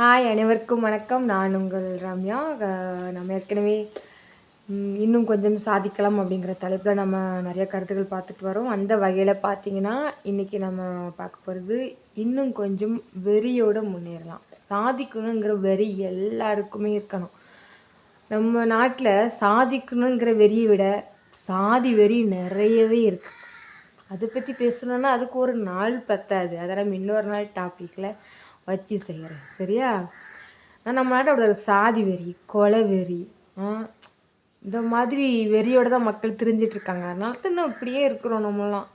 Hi அனைவருக்கும் வணக்கம். நான் உங்கள் ரம்யா. நம்ம ஏற்கனவே இன்னும் கொஞ்சம் சாதிக்கலாம் அப்படிங்கிற தலைப்பில் நம்ம நிறைய கருத்துக்கள் பார்த்துட்டு வரோம். அந்த வகையில் பார்த்தீங்கன்னா இன்றைக்கி நம்ம பார்க்க போகிறது இன்னும் கொஞ்சம் வெறியோடு முன்னேறலாம். சாதிக்கணுங்கிற வெறி எல்லாருக்குமே இருக்கணும். நம்ம நாட்டில் சாதிக்கணுங்கிற வெறியை விட சாதி வெறி நிறையவே இருக்குது அதை பற்றி பேசணுன்னா அதுக்கு ஒரு நாள் பத்தாது. அதை நம்ம இன்னொரு நாள் டாப்பிக்கில் வச்சு செய்கிறேன் சரியா? ஆனா, நம்ம நாட்டோட ஒரு சாதி வெறி கொலை வெறி இந்த மாதிரி வெறியோட தான் மக்கள் தெரிஞ்சிட்ருக்காங்க அதனால தான் இப்படியே இருக்கிறோம் நம்மளாம்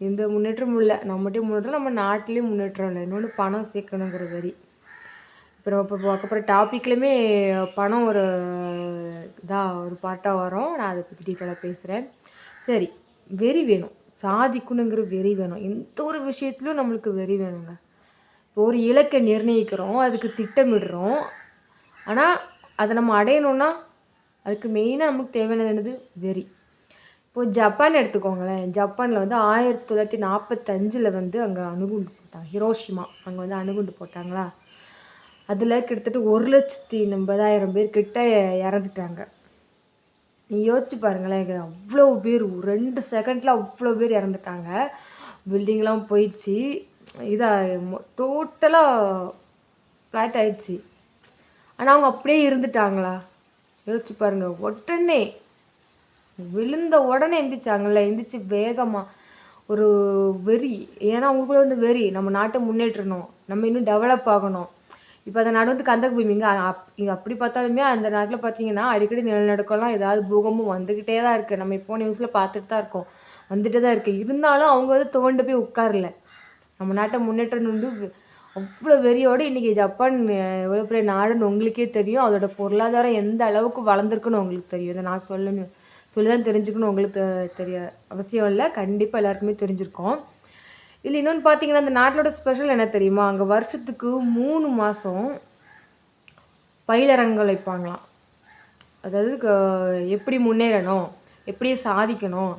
எந்த முன்னேற்றமும் இல்லை. நம்மகிட்டே முன்னேற்றம் நம்ம நாட்டிலையும் முன்னேற்றம் இல்லை. இன்னொன்று பணம் சேர்க்கணுங்கிற வெறி. இப்போ நம்ம இப்போ பார்க்க டாப்பிக்லையுமே பணம் ஒரு இதாக ஒரு பாட்டாக வரும். நான் அதை பற்றி டீட்டெயிலாக பேசுகிறேன் சரி வெறி வேணும். சாதிக்கணுங்கிற வெறி வேணும். எந்த ஒரு விஷயத்துலையும் நம்மளுக்கு வெறி வேணுங்க. ஒரு இலக்கை நிர்ணயிக்கிறோம் அதுக்கு திட்டமிடுறோம். ஆனால் அதை நம்ம அடையணும்னா அதுக்கு மெயினாக நமக்கு தேவையானது என்னது? வெறி. இப்போது ஜப்பான் எடுத்துக்கோங்களேன். ஜப்பானில் வந்து ஆயிரத்தி தொள்ளாயிரத்தி நாற்பத்தஞ்சில் வந்து அங்கே அணுகுண்டு போட்டாங்க. ஹிரோஷிமா. அங்கே வந்து அணுகுண்டு போட்டாங்களா? அதில் கிட்டத்தட்ட ஒரு லட்சத்தி எண்பதாயிரம் பேர் கிட்ட இறந்துட்டாங்க. நீ யோசிச்சு பாருங்களேன். அவ்வளோ பேர் ரெண்டு செகண்டில் அவ்வளோ பேர் இறந்துட்டாங்க. பில்டிங்லாம் போயிடுச்சு. இதாக டோட்டலாக ஃப்ளாட் ஆயிடுச்சு. ஆனால் அவங்க அப்படியே இருந்துட்டாங்களா? யோசிச்சு பாருங்கள் உடனே விழுந்த உடனே எந்திரிச்சாங்கல்ல எந்திரிச்சு வேகமாக ஒரு வெறி ஏன்னா அவங்களுக்குள்ள வந்து வெறி நம்ம நாட்டை முன்னேற்றணும் நம்ம இன்னும் டெவலப் ஆகணும். இப்போ அந்த நாடு வந்து கந்தக பூமிங்க இங்கே இங்கே அப்படி பார்த்தாலுமே அந்த நாட்டில் பார்த்தீங்கன்னா அடிக்கடி நிலநடுக்கம்லாம் ஏதாவது பூகம்பம் வந்துக்கிட்டே தான் இருக்குது நம்ம இப்போ நியூஸில் பார்த்துட்டு தான் இருக்கோம். வந்துட்டு தான் இருக்குது இருந்தாலும் அவங்க வந்து துவண்டு போய் உட்காரல. நம்ம நாட்டை முன்னேற்றம் வந்து அவ்வளோ வெறியோடு இன்றைக்கி ஜப்பான் எவ்வளோ பெரிய நாடுன்னு உங்களுக்கே தெரியும். அதோட பொருளாதாரம் எந்த அளவுக்கு வளர்ந்துருக்குன்னு உங்களுக்கு தெரியும். இதை நான் சொல்லணும் சொல்லி தான் தெரிஞ்சுக்கணும் உங்களுக்கு தெரிய அவசியம் இல்லை. கண்டிப்பாக எல்லாருக்குமே தெரிஞ்சிருக்கோம். இதில் இன்னொன்று பார்த்தீங்கன்னா அந்த நாட்டோட ஸ்பெஷல் என்ன தெரியுமா? அங்கே வருஷத்துக்கு மூணு மாதம் பயிலரங்குகள் வைப்பாங்களாம். அதாவது க- எப்படி முன்னேறணும் எப்படி சாதிக்கணும்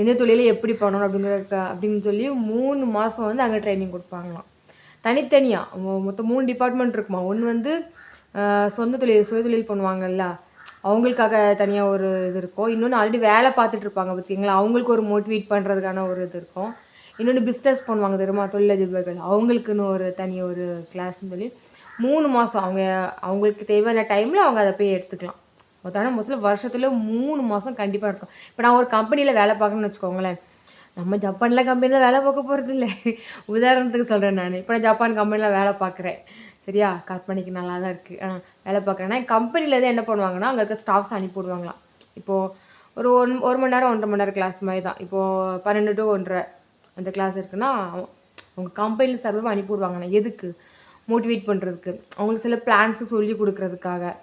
எந்த தொழிலை எப்படி பண்ணணும் அப்படிங்கிற அப்படின்னு சொல்லி மூணு மாதம் வந்து அங்கே ட்ரைனிங் கொடுப்பாங்களாம். தனித்தனியாக மொத்தம் மூணு டிபார்ட்மெண்ட் இருக்குமா. ஒன்று வந்து சொந்த தொழில் சுய தொழில் பண்ணுவாங்கல்ல அவங்களுக்காக தனியாக ஒரு இது இருக்கும். இன்னொன்று ஆல்ரெடி வேலை பார்த்துட்டு இருப்பாங்க பார்த்தீங்களா அவங்களுக்கு ஒரு மோட்டிவேட் பண்ணுறதுக்கான ஒரு இது இருக்கும். இன்னொன்று பிஸ்னஸ் பண்ணுவாங்க தெரியுமா தொழிலதிபர்கள் அவங்களுக்குன்னு ஒரு தனி ஒரு கிளாஸ்னு சொல்லி மூணு மாதம் அவங்க அவங்களுக்கு தேவையான டைமில் அவங்க அதை போய் எடுத்துக்கலாம். மொத்தான மோஸ்ட்ல வருஷத்தில் மூணு மாதம் கண்டிப்பாக இருக்கும் இப்போ நான் ஒரு கம்பெனியில் வேலை பார்க்கணும்னு வச்சுக்கோங்களேன். நம்ம ஜப்பானில் கம்பெனியில் வேலை பார்க்க போகிறது இல்லை. உதாரணத்துக்கு சொல்கிறேன் நான். இப்போ நான் ஜப்பான் கம்பெனியில் வேலை பார்க்குறேன். சரியா? கற்பனைக்கு நல்லா தான் இருக்குது ஆனால் வேலை பார்க்குறேன்னா கம்பெனியில் என்ன பண்ணுவாங்கன்னா அங்கே இருக்க ஸ்டாஃப்ஸ் அனுப்பி விடுவாங்களாம். இப்போது ஒரு ஒன் ஒரு மணி நேரம் ஒன்றரை மணி நேரம் கிளாஸ் மாதிரி தான். இப்போது பன்னெண்டு டு ஒன்றரை அந்த கிளாஸ் இருக்குன்னா அவங்க- கம்பெனியில் சர்வம் அனுப்பி விடுவாங்கண்ணா எதுக்கு? மோட்டிவேட் பண்ணுறதுக்கு அவங்களுக்கு சில பிளான்ஸு சொல்லி கொடுக்குறதுக்காக.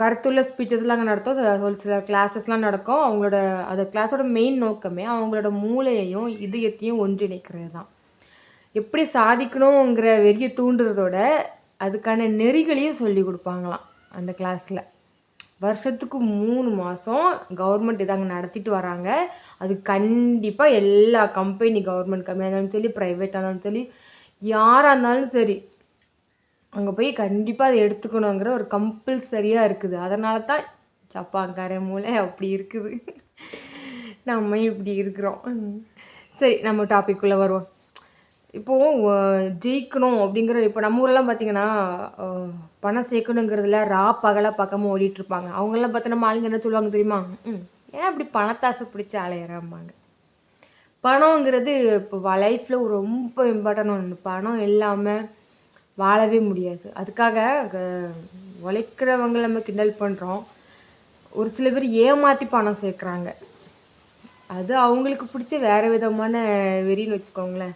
கருத்துள்ள ஸ்பீச்சஸ்லாம் அங்கே நடத்தும். சில ஒரு சில கிளாஸஸ்லாம் நடக்கும். அவங்களோட அந்த கிளாஸோட மெயின் நோக்கமே அவங்களோட மூளையையும் இதயத்தையும் ஒன்றிணைக்கிறது தான். எப்படி சாதிக்கணுங்கிற வெறியை தூண்டுறதோட அதுக்கான நெறிகளையும் சொல்லி கொடுப்பாங்களாம் அந்த கிளாஸில் வருஷத்துக்கு மூணு மாதம் கவர்மெண்ட் இதை அங்கே நடத்திட்டு வராங்க. அது கண்டிப்பாக எல்லா கம்பெனி கவர்மெண்ட் கம்பெனியாக இருந்தாலும் சரி ப்ரைவேட்டாக இருந்தாலும் சரி யாராக இருந்தாலும் சரி அங்கே போய் கண்டிப்பாக அதை எடுத்துக்கணுங்கிற ஒரு கம்பல்சரியாக இருக்குது. அதனால தான் ஜப்பான்காரன் மூளை அப்படி இருக்குது. நம்ம இப்படி இருக்கிறோம். சரி நம்ம டாபிக்குள்ளே வருவோம். இப்போது ஜெயிக்கணும் அப்படிங்கிற இப்போ நம்ம ஊரெல்லாம் பார்த்தீங்கன்னா பணம் சேர்க்கணுங்கிறதுல ரா பகலாக பக்கமாக ஓடிட்டுருப்பாங்க இருப்பாங்க. அவங்கெல்லாம் பார்த்தா நம்ம ஆளுங்க என்ன சொல்லுவாங்க தெரியுமா? ம் ஏன் அப்படி பணத்தாசை பிடிச்சி அலையிறாம்பாங்க. பணங்கிறது இப்போ லைஃப்பில் ரொம்ப இம்பார்ட்டன்ட் ஒன்று பணம் இல்லாமல் வாழவே முடியாது. அதுக்காக க- உழைக்கிறவங்கள நம்ம கிண்டல் பண்ணுறோம் ஒரு சில பேர் ஏமாற்றி பணம் சேர்க்குறாங்க. அது அவங்களுக்கு பிடிச்ச வேறு விதமான வெறின்னு வச்சுக்கோங்களேன்.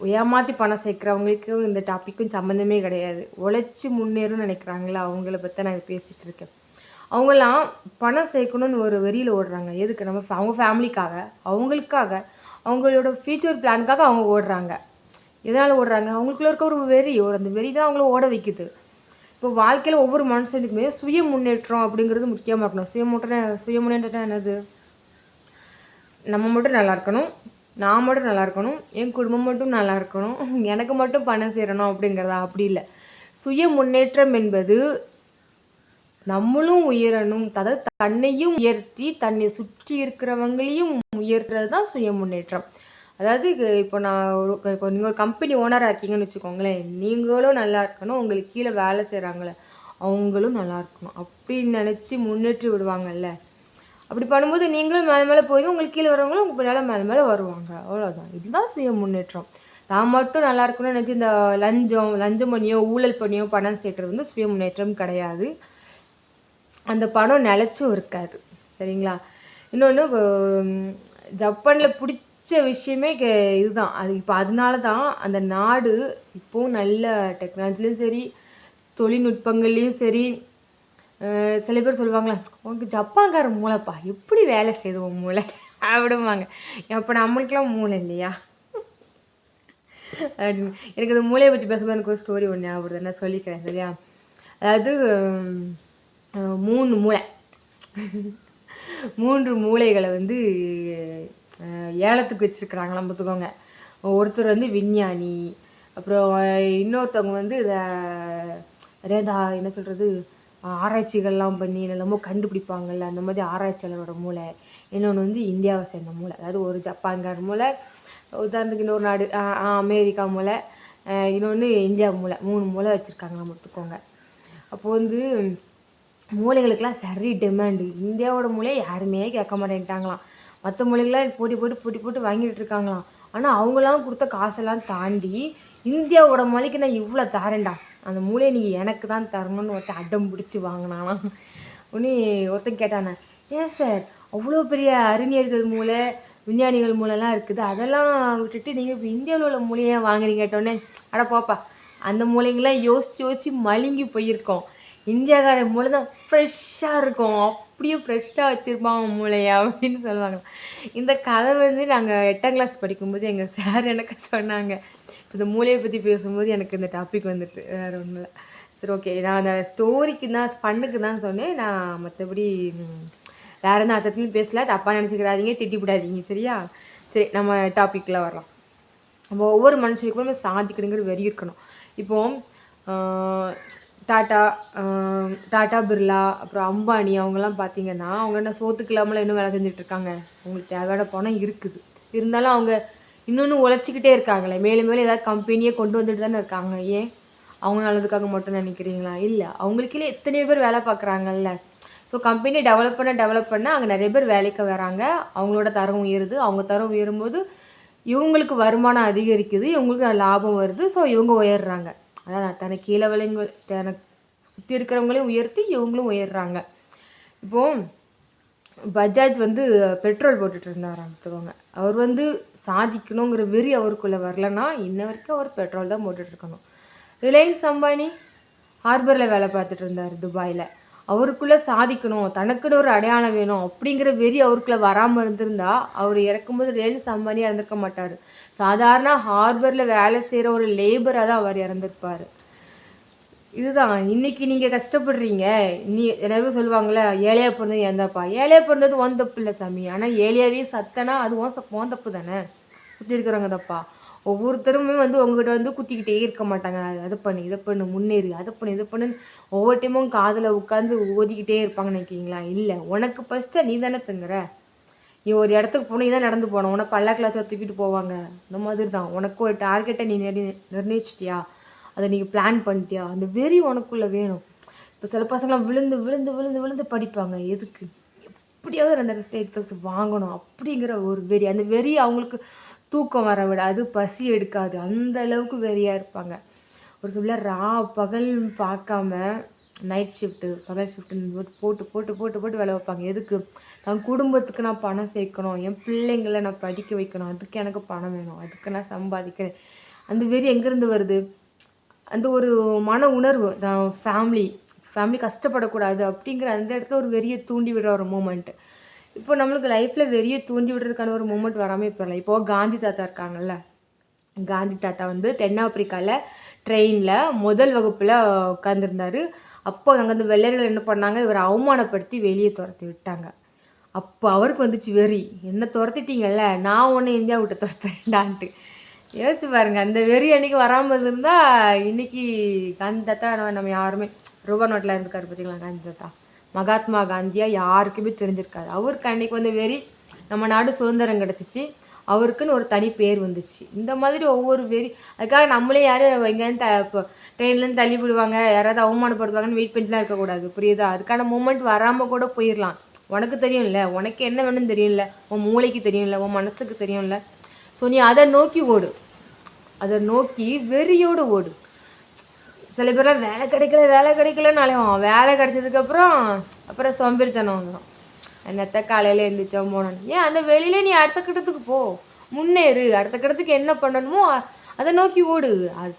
ஏமாற்றி பணம் சேர்க்குறவங்களுக்கு இந்த டாப்பிக்கும் சம்மந்தமே கிடையாது. உழைச்சி முன்னேறும்னு நினைக்கிறாங்களா அவங்கள பற்றி நான் பேசிகிட்டு இருக்கேன். அவங்களாம் பணம் சேர்க்கணும்னு ஒரு வெறியில் ஓடுறாங்க. எதுக்கு? நம்ம அவங்க ஃபேமிலிக்காக அவங்களுக்காக அவங்களோட ஃபியூச்சர் பிளானுக்காக அவங்க ஓடுறாங்க. எதனால் ஓடுறாங்க? அவங்களுக்குள்ள இருக்க ஒரு வெறி ஒரு அந்த வெறி தான் அவங்கள ஓட வைக்குது. இப்போ வாழ்க்கையில் ஒவ்வொரு மனுஷனுக்குமே சுய முன்னேற்றம் அப்படிங்கிறது முக்கியமாக இருக்கணும். சுய முன்னேற்றம் சுய முன்னேற்றம் என்னது? நம்ம மட்டும் நல்லா இருக்கணும். நான் மட்டும் நல்லா இருக்கணும். என் குடும்பம் மட்டும் நல்லா இருக்கணும். எனக்கு மட்டும் பணம் சேரணும் அப்படிங்கிறதா? அப்படி இல்லை. சுய முன்னேற்றம் என்பது நம்மளும் உயரணும். அதாவது தன்னையும் உயர்த்தி தன்னை சுற்றி இருக்கிறவங்களையும் உயர்த்துறது தான் சுய முன்னேற்றம். அதாவது இப்போ நான் ஒரு இப்போ நீங்கள் ஒரு கம்பெனி ஓனராக இருக்கீங்கன்னு வச்சுக்கோங்களேன் நீங்களும் நல்லா இருக்கணும் உங்களுக்கு கீழே வேலை செய்கிறாங்களே அவங்களும் நல்லா இருக்கணும். அப்படின்னு நினச்சி முன்னேற்றி விடுவாங்கல்ல. அப்படி பண்ணும்போது நீங்களும் மேலே மேலே போய் உங்களுக்கு கீழே வரவங்களும் உங்கள் பின்னால் மேலே மேலே வருவாங்க. அவ்வளோதான் இதுதான் சுய முன்னேற்றம். நான் மட்டும் நல்லா இருக்கணும்னு நினச்சி இந்த லஞ்சம் லஞ்சம் பண்ணியோ ஊழல் பண்ணியோ பணம் சேர்க்குறது வந்து சுய முன்னேற்றம் கிடையாது. அந்த பணம் நிலச்சும் இருக்காது. சரிங்களா? இன்னொன்று ஜப்பானில் பிடிச்ச விஷயமே கே இதுதான். அது இப்போ அதனால தான் அந்த நாடு இப்போவும் நல்ல டெக்னாலஜிலையும் சரி தொழில்நுட்பங்கள்லேயும் சரி சில பேர் சொல்லுவாங்களே உனக்கு ஜப்பான்கார மூளைப்பா எப்படி வேலை செய்துவோம் மூளை? அப்படிம்பாங்க. அப்போ நம்மளுக்கெல்லாம் மூளை இல்லையா? அப்படின்னு. எனக்கு இந்த மூளையை பற்றி பேசும்போது எனக்கு ஒரு ஸ்டோரி ஒன்று ஞாபகம் நான் சொல்லிக்கிறேன் சரியா? அதாவது மூணு மூளை. மூன்று மூளைகளை வந்து ஏலத்துக்கு வச்சுருக்குறாங்களாம் பார்த்துக்கோங்க. ஒருத்தர் வந்து விஞ்ஞானி அப்புறம் இன்னொருத்தவங்க வந்து இதை ரேதா என்ன சொல்கிறது ஆராய்ச்சிகள்லாம் பண்ணி என்னெல்லாமோ கண்டுபிடிப்பாங்கல்ல அந்த மாதிரி ஆராய்ச்சியாளரோட மூளை. இன்னொன்று வந்து இந்தியாவை சேர்ந்த மூளை. அதாவது ஒரு ஜப்பான்கார மூளை உதாரணத்துக்கு இன்னொரு நாடு அமெரிக்கா மூளை இன்னொன்று இந்தியா மூளை. மூணு மூளை வச்சுருக்காங்களாம் பார்த்துக்கோங்க. அப்போது வந்து மூளைகளுக்கெல்லாம் சரி டிமாண்டு இந்தியாவோட மூளையை யாருமே கேட்க மாட்டேன்ட்டாங்களாம். மற்ற மொழிகளாம் போட்டி போட்டு போட்டி போட்டு வாங்கிட்டு இருக்காங்களாம். ஆனால் அவங்களாம் கொடுத்த காசெல்லாம் தாண்டி இந்தியாவோட மொழிக்கு நான் இவ்வளோ தரேன்டா. அந்த மூலையை நீங்கள் எனக்கு தான் தரணும்னு ஒருத்தன் அடம் பிடிச்சி வாங்கினாலாம் உன்னி ஒருத்தன் கேட்டானே ஏன் சார்? அவ்வளோ பெரிய அறிஞர்கள் மூளை விஞ்ஞானிகள் மூலம்லாம் இருக்குது. அதெல்லாம் விட்டுட்டு நீங்கள் இப்போ இந்தியாவில் உள்ள மூலையை வாங்குறீங்க? கேட்டோடனே அட போப்பா அந்த மூலைங்களாம் யோசித்து யோசித்து மழுங்கி போயிருக்கோம். இந்தியாக்கார மூளை தான் ஃப்ரெஷ்ஷாக இருக்கும். அப்படியே ஃப்ரெஷ்ஷாக வச்சுருப்பான் மூளையா அப்படின்னு சொல்லுவாங்க. இந்த கதை வந்து நாங்கள் எட்டாம் கிளாஸ் படிக்கும்போது எங்கள் சார் எனக்கு சொன்னாங்க. இப்போ இந்த மூளையை பற்றி பேசும்போது எனக்கு இந்த டாபிக் வந்துட்டு வேறு ஒன்றும் இல்லை. சரி ஓகே நான் அந்த ஸ்டோரிக்கு தான் ஃபண்ணுக்கு தான் சொன்னேன். நான் மற்றபடி வேறு எந்த அர்த்தத்துலையும் பேசல. தப்பாக நினச்சிக்கிறாதீங்க திட்டி விடாதீங்க. சரியா? சரி நம்ம டாப்பிக்கில் வரலாம். நம்ம ஒவ்வொரு மனுஷனுக்கும் சாதிக்கணுங்கிற வெறி இருக்கணும். இப்போது டாட்டா டாட்டா பிர்லா அப்புறம் அம்பானி அவங்கெல்லாம் பார்த்தீங்கன்னா அவங்க என்ன சோத்துக்கு இல்லாமல் இன்னும் வேலை செஞ்சுட்ருக்காங்க. அவங்களுக்கு தேவையான பணம் இருக்குது. இருந்தாலும் அவங்க இன்னொன்று உழைச்சிக்கிட்டே இருக்காங்களே. மேலும் மேலும் ஏதாவது கம்பெனியை கொண்டு வந்துட்டு தானே இருக்காங்க. ஏன்? அவங்க நல்லதுக்காக மட்டும் நினைக்கிறீங்களா? இல்லை. அவங்களுக்கே எத்தனையோ பேர் வேலை பார்க்குறாங்கல்ல. ஸோ கம்பெனி டெவலப் பண்ண டெவலப் பண்ண அங்கே நிறைய பேர் வேலைக்கு வராங்க. அவங்களோட தரம் உயருது. அவங்க தரம் உயரும்போது இவங்களுக்கு வருமானம் அதிகரிக்குது. இவங்களுக்கு லாபம் வருது. ஸோ இவங்க உயர்றாங்க. அதான் தனக்கு கீழே விளைங்க தனக்கு சுற்றி இருக்கிறவங்களையும் உயர்த்தி இவங்களும் உயர்றாங்க. இப்போது பஜாஜ் வந்து பெட்ரோல் போட்டுட்டு இருந்தார் பார்த்துக்கோங்க அவர் வந்து சாதிக்கணுங்கிற வெறி அவருக்குள்ளே வரலன்னா இன்ன வரைக்கும் அவர் பெட்ரோல் தான் போட்டுட்ருக்கணும் ரிலையன்ஸ் அம்பானி ஹார்பரில் வேலை பார்த்துட்டு இருந்தார் துபாயில். அவருக்குள்ளே சாதிக்கணும் தனக்குன்னு ஒரு அடையாளம் வேணும் அப்படிங்கிற வெறி அவருக்குள்ளே வராமல் இருந்திருந்தா அவர் இறக்கும்போது ரேல் சம்பானியாக இருந்திருக்க மாட்டார். சாதாரண ஹார்பரில் வேலை செய்கிற ஒரு லேபராக தான் அவர் இறந்துருப்பார். இதுதான். இன்றைக்கி நீங்கள் கஷ்டப்படுறீங்க. நீ எல்லாரும் சொல்லுவாங்களே ஏழையாக பிறந்தது எந்தப்பா ஏழையாக பிறந்தது ஓன் தப்பு இல்லை சாமி. ஆனால் ஏழையாவே சத்தனா அது ஓன் ஓன் தப்பு தானே? சுற்றி இருக்கிறவங்க தப்பா ஒவ்வொருத்தருமே வந்து உங்ககிட்ட வந்து குத்திக்கிட்டே இருக்க மாட்டாங்க. அதை பண்ணு இதை பண்ணு முன்னேறி அதை பண்ணு இதை பண்ணு ஒவ்வொரு டைமும் காதில் உட்காந்து ஓதிக்கிட்டே இருப்பாங்கன்னு நினைக்கிறீங்களா? இல்லை. உனக்கு ஃபஸ்ட்டு நீ தானே தங்குற. நீ ஒரு இடத்துக்கு போனால் தான் நடந்து போனோம் உனக்கு பல்லாக்கில் தூக்கிட்டு போவாங்க. இந்த மாதிரி தான். உனக்கு ஒரு டார்கெட்டை நீ நிர்ணய நிர்ணயிச்சிட்டியா? அதை நீங்கள் பிளான் பண்ணிட்டியா? அந்த வெறி உனக்குள்ளே வேணும். இப்போ சில பசங்களாம் விழுந்து விழுந்து விழுந்து விழுந்து படிப்பாங்க. எதுக்கு? எப்படியாவது அந்த ஸ்டேட் ஃபஸ்ட் வாங்கணும். அப்படிங்கிற ஒரு வெறி. அந்த வெறி அவங்களுக்கு தூக்கம் வர விடாது பசி எடுக்காது. அந்த அளவுக்கு வெறியாக இருப்பாங்க. ஒரு சில ரா பகல் பார்க்காம நைட் ஷிஃப்ட்டு பகல் ஷிஃப்ட்டுன்னு போட்டு போட்டு போட்டு போட்டு வேலை வைப்பாங்க. எதுக்கு? தன் குடும்பத்துக்கு நான் பணம் சேர்க்கணும். என் பிள்ளைங்களை நான் படிக்க வைக்கணும். அதுக்கு எனக்கு பணம் வேணும். அதுக்கு நான் சம்பாதிக்கிறேன் அந்த வெறி எங்கேருந்து வருது? அந்த ஒரு மன உணர்வு தான் ஃபேமிலி ஃபேமிலி கஷ்டப்படக்கூடாது அப்படிங்கிற அந்த இடத்துல ஒரு வெறியை தூண்டி விடுற ஒரு மூமெண்ட்டு இப்போ நம்மளுக்கு லைஃப்பில் வெறிய தூண்டி விடுறதுக்கான ஒரு மூமெண்ட் வராமல் இப்போ இல்லை. இப்போது காந்தி தாத்தா இருக்காங்கல்ல. காந்தி தாத்தா வந்து தென்னாப்பிரிக்காவில் ட்ரெயினில் முதல் வகுப்பில் உட்காந்துருந்தாரு அப்போ அங்கே அந்த வெள்ளையர்கள் என்ன பண்ணாங்க? இவரை அவமானப்படுத்தி வெளியே துரத்தி விட்டாங்க. அப்போ அவருக்கு வந்துச்சு வெறி. என்ன துரத்திட்டீங்கல்ல? நான் ஒன்று இந்தியா விட்டு துரத்துறேன்டான்ட்டு. யோசிச்சு பாருங்க அந்த வெறி அன்னைக்கு வராமல் இருந்தால் இன்னைக்கு காந்தி தாத்தா நம்ம யாருமே ரூபா நோட்டில் இருந்திருக்காரு பார்த்தீங்களா காந்தி தாத்தா? மகாத்மா காந்தியாக யாருக்குமே தெரிஞ்சிருக்காது. அவருக்கு அன்னைக்கு வந்து வெறி நம்ம நாடு சுதந்திரம் கிடச்சிச்சு. அவருக்குன்னு ஒரு தனி பேர் வந்துச்சு. இந்த மாதிரி ஒவ்வொரு வெறி அதுக்காக நம்மளே யாரும் எங்கேருந்து த இப்போ ட்ரெயின்லேருந்து தள்ளி விடுவாங்க யாராவது அவமானப்படுத்துவாங்கன்னு வெயிட் பண்ணிட்டுலாம் இருக்கக்கூடாது. புரியுதா? அதுக்கான மூமெண்ட் வராமல் கூட போயிடலாம் உனக்கு தெரியும்ல உனக்கு என்ன வேணும்னு தெரியும்ல உன் மூளைக்கு தெரியும்ல உன் மனசுக்கு தெரியும்ல. ஸோ நீ அதை நோக்கி ஓடு. அதை நோக்கி வெறியோடு ஓடு. சில பேர்லாம் வேலை கிடைக்கல வேலை கிடைக்கலனாலையும் வேலை கிடைச்சதுக்கப்புறம் அப்புறம் சோம்பேறித்தனம் வந்துடும் என்னத்த காலையில் எழுந்திரிச்சோம் போனோம் ஏன் அந்த வெளியில நீ அடுத்த கட்டத்துக்கு போ. முன்னேறு. அடுத்த கட்டத்துக்கு என்ன பண்ணணுமோ அதை நோக்கி ஓடு. அது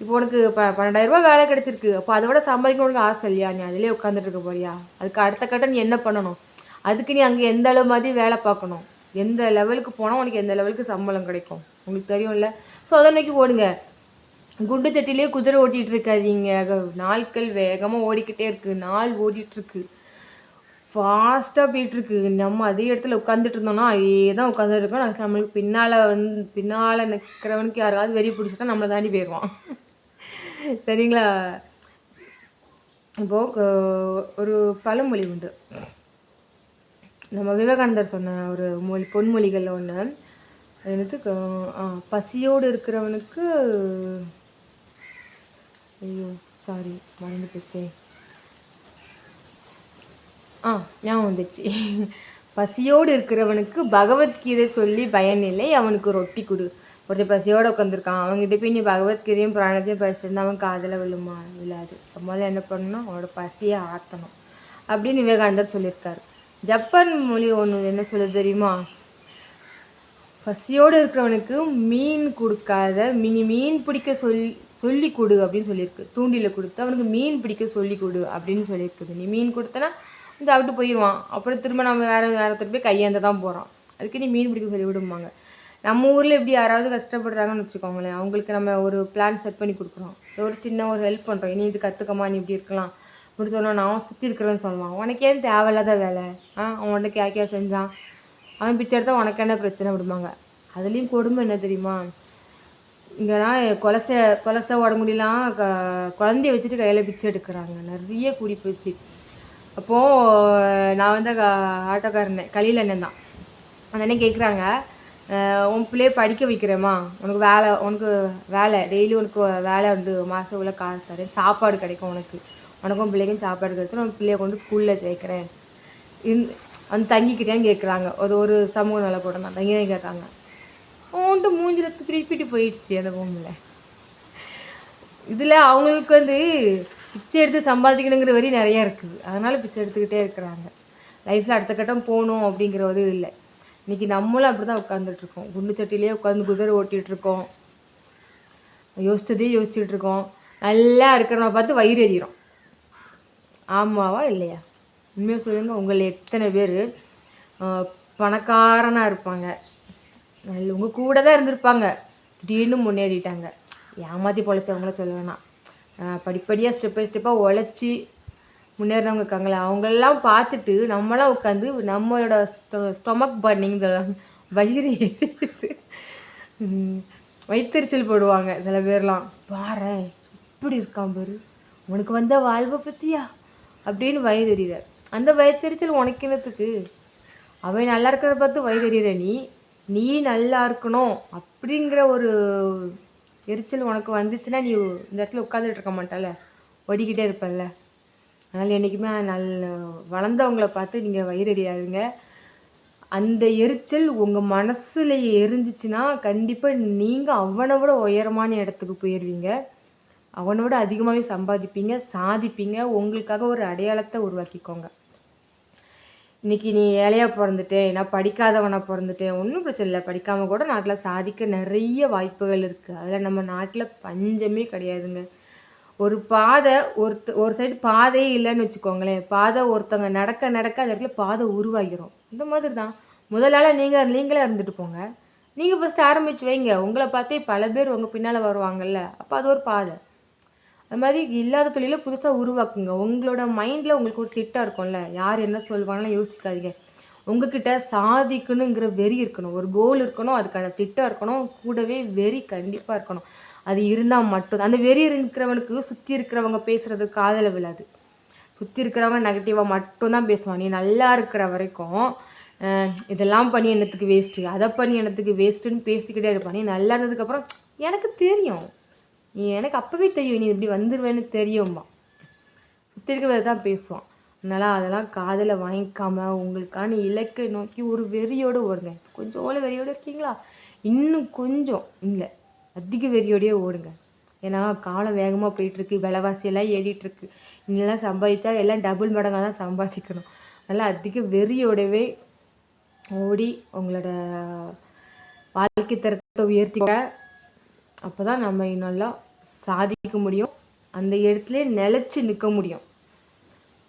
இப்போ உனக்கு ப பன்னெண்டாயிரம் ரூபாய் வேலை கிடைச்சிருக்கு. அப்போ அதை விட சம்பாதிக்கணும் உனக்கு ஆசை இல்லையா? நீ அதிலே உட்காந்துட்டு இருக்க போறியா? அதுக்கு அடுத்த கட்டம் நீ என்ன பண்ணணும்? அதுக்கு நீ அங்கே எந்த அளவு மாதிரி வேலை பார்க்கணும்? எந்த லெவலுக்கு போனால் உனக்கு எந்த லெவலுக்கு சம்பளம் கிடைக்கும்? உங்களுக்கு தெரியும்ல? ஸோ அதை நோக்கி ஓடுங்க. குண்டு சட்டிலேயே குதிரை ஓட்டிகிட்டு இருக்காதீங்க நாட்கள் வேகமாக ஓடிக்கிட்டே இருக்கு. நாள் ஓடிட்டுருக்கு. ஃபாஸ்ட்டாக போயிட்டுருக்கு. நம்ம அதே இடத்துல உட்காந்துட்டு இருந்தோம்னா அதே தான் உட்காந்துட்டு இருக்கோம் நம்மளுக்கு பின்னால் வந்து பின்னால் நிற்கிறவனுக்கு யாராவது வெறி பிடிச்சிட்டா நம்மளை தாண்டி போயிடுவான் சரிங்களா? இப்போது ஒரு பழமொழி உண்டு. நம்ம விவேகானந்தர் சொன்ன ஒரு மொழி பொன்மொழிகளில் ஒன்று என்னது? பசியோடு இருக்கிறவனுக்கு ஐயோ சாரி மறந்து போச்சே. ஆ ஞாபகம் வந்துச்சு பசியோடு இருக்கிறவனுக்கு பகவத்கீதை சொல்லி பயனில்லை அவனுக்கு ரொட்டி கொடு. ஒருத்தர் பசியோடு உட்காந்துருக்கான் அவங்ககிட்ட போய் நீ பகவத்கீதையும் புராணத்தையும் படிச்சிருந்தா அவன் காதில் விழுமா? விழாது. முதல்ல என்ன பண்ணணும் அவனோட பசியை ஆற்றணும் அப்படின்னு விவேகானந்தர் சொல்லியிருக்காரு. ஜப்பான் மொழி ஒன்று என்ன சொல்லுது தெரியுமா? பசியோடு இருக்கிறவனுக்கு மீன் கொடுக்காத மினி மீன் பிடிக்க சொல் சொல்லி கொடு அப்படின்னு சொல்லியிருக்கு. தூண்டில கொடுத்து அவனுக்கு மீன் பிடிக்க சொல்லி கொடு அப்படின்னு சொல்லியிருக்குது. நீ மீன் கொடுத்தனா சாப்பிட்டு போயிடுவான் அப்புறம் திரும்ப நம்ம வேற வேற போய் கையேந்த தான் போகிறான் அதுக்கு நீ மீன் பிடிக்க சொல்லி விடுமாங்க நம்ம ஊரில் இப்படி யாராவது கஷ்டப்படுறாங்கன்னு வச்சுக்கோங்களேன். அவங்களுக்கு நம்ம ஒரு பிளான் செட் பண்ணி கொடுக்குறோம். ஒரு சின்ன ஒரு ஹெல்ப் பண்ணுறோம் நீ இது கற்றுக்கமா நீ இப்படி இருக்கலாம். அப்படி சொன்னால் நான் சுற்றி இருக்கிறேன்னு சொல்லுவான். உனக்கு ஏன் தேவையில்லாத வேலை? ஆ அவன்கிட்ட கேக்கியா செஞ்சான். அவன் பிச்சை எடுத்தால் உனக்கு என்ன பிரச்சனை? விடுமாங்க அதுலேயும் கொடுமை என்ன தெரியுமா? இங்கெல்லாம் கொலசை கொலசை உடம்புலாம் க குழந்தைய வச்சுட்டு கையில் பிச்சை எடுக்கிறாங்க. நிறைய கூடி போச்சு. அப்போது நான் வந்து க- ஆட்டோக்காரனே கலியில் அண்ணன் தான். அந்த அண்ணன் கேட்குறாங்க உன் பிள்ளைய படிக்க வைக்கிறேம்மா. உனக்கு வேலை உனக்கு வேலை. டெய்லி உனக்கு வேலை வந்து மாதம் உள்ள காசு தரேன். சாப்பாடு கிடைக்கும் உனக்கு. உனக்கும் பிள்ளைக்கும் சாப்பாடு கிடைச்சிடும் உன் பிள்ளைய கொண்டு ஸ்கூலில் சேர்க்குறேன். இந் வந்து தங்கிக்கிட்டேன்னு கேட்குறாங்க ஒரு ஒரு சமூக நல கூட தான் தங்கி தான் கேட்காங்க அவன்ட்டு மூஞ்சில திருப்பிட்டு போயிடுச்சு அந்த பொம்மில் இதில் அவங்களுக்கு வந்து பிச்சை எடுத்து சம்பாதிக்கணுங்கிற வரி நிறையா இருக்குது. அதனால் பிச்சை எடுத்துக்கிட்டே இருக்கிறாங்க. லைஃப்பில் அடுத்த கட்டம் போகணும் அப்படிங்கிற ஒரு இது இல்லை. இன்றைக்கி நம்மளும் அப்படி தான் உட்காந்துட்ருக்கோம் குண்டு சட்டிலேயே உட்காந்து குதிரை ஓட்டிகிட்டு இருக்கோம். யோசிச்சுட்ருக்கோம் நல்லா இருக்கிறவங்க பார்த்து வயிறு எறிகிறோம் ஆமாவா இல்லையா? உண்மையாக சொல்லுங்கள் உங்களை எத்தனை பேர் பணக்காரனாக இருப்பாங்க. நல்ல உங்கள் கூட தான் இருந்திருப்பாங்க. திடீர்னு முன்னேறிட்டாங்க. ஏமாற்றி பொழைச்சவங்கள சொல்ல வேணாம். படிப்படியாக ஸ்டெப் பை ஸ்டெப்பாக உழைச்சி முன்னேறினவங்க இருக்காங்களே அவங்களெல்லாம் பார்த்துட்டு நம்மளாம் உட்காந்து நம்மளோட ஸ்டொமக் பர்னிங் வயிறு எரியுது. போடுவாங்க சில பேர்லாம். பாரு இப்படி இருக்கான் பாரு. உனக்கு வந்த வாழ்வை பற்றியா அப்படின்னு வயிறு அந்த வயித்தெரிச்சல் உனக்கினத்துக்கு அவன் நல்லா இருக்கிறத பார்த்து வயிறு எறிகிற நீ? நீ நல்லா இருக்கணும் அப்படிங்கிற ஒரு எரிச்சல் உனக்கு வந்துச்சுன்னா நீ இந்த இடத்துல உட்காந்துட்டு இருக்க மாட்டல ஓடிக்கிட்டே இருப்பல்ல? அதனால் என்றைக்குமே நல்ல வளர்ந்தவங்கள பார்த்து நீங்கள் வயிறு எறியாதுங்க அந்த எரிச்சல் உங்கள் மனசில் எரிஞ்சிச்சுன்னா கண்டிப்பாக நீங்கள் அவனை விட உயரமான இடத்துக்கு போயிடுவீங்க அவனை விட அதிகமாகவே சம்பாதிப்பீங்க சாதிப்பீங்க. உங்களுக்காக ஒரு அடையாளத்தை உருவாக்கிக்கோங்க. இன்னைக்கு நீ ஏழையாக பிறந்துட்டேன் நான் படிக்காதவனாக பிறந்துட்டேன் ஒன்றும் பிரச்சனை இல்லை. படிக்காமல் கூட நாட்டில் சாதிக்க நிறைய வாய்ப்புகள் இருக்குது அதில் நம்ம நாட்டில் பஞ்சமே கிடையாதுங்க. ஒரு பாதை ஒருத்த ஒரு சைடு பாதையே இல்லைன்னு வச்சுக்கோங்களேன். பாதை ஒருத்தவங்க நடக்க நடக்க அந்த இடத்துல பாதை உருவாகிரும். இந்த மாதிரி தான் முதலால் நீங்கள் நீங்களே இருந்துட்டு போங்க. நீங்கள் ஃபஸ்ட்டு ஆரம்பிச்சு வைங்க. உங்களை பார்த்தே பல பேர் உங்கள் பின்னால் வருவாங்கல்ல. அப்போ அது ஒரு பாதை. அது மாதிரி இல்லாத தொழிலை புதுசாக உருவாக்குங்க. உங்களோட மைண்டில் உங்களுக்கு ஒரு திட்டம் இருக்கும்ல. யார் என்ன சொல்லுவாங்கலாம் யோசிக்காதீங்க. உங்ககிட்ட சாதிக்கணுங்கிற வெறி இருக்கணும். ஒரு கோல் இருக்கணும் அதுக்கான திட்டம் இருக்கணும். கூடவே வெறி கண்டிப்பாக இருக்கணும். அது இருந்தால் மட்டும் அந்த வெறி இருக்கிறவனுக்கு சுற்றி இருக்கிறவங்க பேசுகிறது காதல விழாது. சுற்றி இருக்கிறவங்க நெகட்டிவாக மட்டும்தான் பேசுவான் நீ நல்லா இருக்கிற வரைக்கும் இதெல்லாம் பண்ணி என்னத்துக்கு வேஸ்ட்டு அதை பண்ணி என்னத்துக்கு வேஸ்ட்டுன்னு பேசிக்கிட்டே இருப்பான் நீ நல்லா இருந்ததுக்கப்புறம் எனக்கு தெரியும். நீ எனக்கு அப்போவே தெரியும் நீ இப்படி வந்துடுவேன்னு தெரியும்மா சுற்றி இருக்கிறத தான் பேசுவான். அதனால் அதெல்லாம் காதில் வாங்கிக்காம உங்களுக்கான இலக்கை நோக்கி ஒரு வெறியோடு ஓடுங்க. கொஞ்சம் ஓலை வெறியோடு இருக்கீங்களா? இன்னும் கொஞ்சம். இல்லை அதிக வெறியோடையே ஓடுங்க. ஏன்னா காலம் வேகமாக போயிட்டுருக்கு விலைவாசியெல்லாம் ஏறிட்டுருக்கு. இன்னெல்லாம் சம்பாதிச்சா எல்லாம் டபுள் மடங்காக தான் சம்பாதிக்கணும். அதனால் அதிக வெறியோடவே ஓடி உங்களோட வாழ்க்கை தரத்தை உயர்த்திக்க அப்போ தான் நம்ம நல்லா சாதிக்க முடியும். அந்த இடத்துல நிலச்சி நிற்க முடியும்.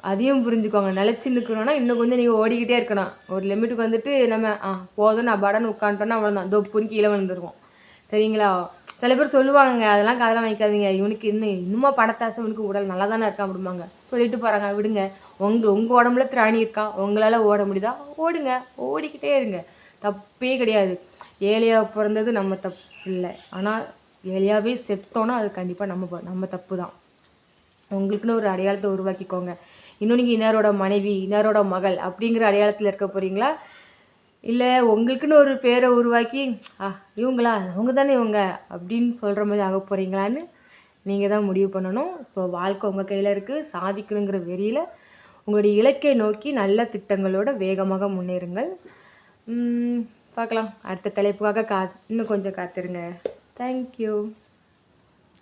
அதையும் புரிஞ்சுக்கோங்க. நிலச்சி நிற்கணும்னா இன்னும் கொஞ்சம் நீங்கள் ஓடிக்கிட்டே இருக்கணும். ஒரு லிமிட்டுக்கு வந்துட்டு நம்ம ஆ போதும் நான் படன்னு உட்காந்துட்டோன்னா அவ்வளோதான் தொப்புன்னு கீழே விழுந்துருவோம். சரிங்களா? சில பேர் சொல்லுவாங்க அதெல்லாம் காதெல்லாம் வாங்கிக்காதீங்க. இவனுக்கு இன்னும் இன்னுமா பணத்தாசை இவனுக்கு உடல் நல்லா தானே இருக்கான் அப்படிம்பாங்க. சொல்லிட்டு போகிறாங்க விடுங்க. உங்கள் உங்கள் உடம்புல திராணி இருக்கா? உங்களால் ஓட முடியுதா? ஓடுங்க. ஓடிக்கிட்டே இருங்க. தப்பே கிடையாது. ஏழையாக பிறந்தது நம்ம தப்பு இல்லை. ஆனால் ஏழையாகவே செத்தோன்னா அது கண்டிப்பாக நம்ம நம்ம தப்பு தான் உங்களுக்குன்னு ஒரு அடையாளத்தை உருவாக்கிக்கோங்க. இன்னும் நீங்கள் இன்னாரோட மனைவி இன்னாரோட மகள் அப்படிங்கிற அடையாளத்தில் இருக்க போகிறீங்களா இல்லை உங்களுக்குன்னு ஒரு பேரை உருவாக்கி ஆ இவங்களா? அவங்க தானே இவங்க? அப்படின்னு சொல்கிற மாதிரி ஆக போகிறீங்களான்னு நீங்கள் தான் முடிவு பண்ணணும். ஸோ வாழ்க்கை உங்கள் கையில் இருக்குது சாதிக்கணுங்கிற வெறியில் உங்களுடைய இலக்கை நோக்கி நல்ல திட்டங்களோட வேகமாக முன்னேறுங்கள். பார்க்கலாம். அடுத்த தலைப்புக்காக கா இன்னும் கொஞ்சம் காத்திருங்க. Thank you.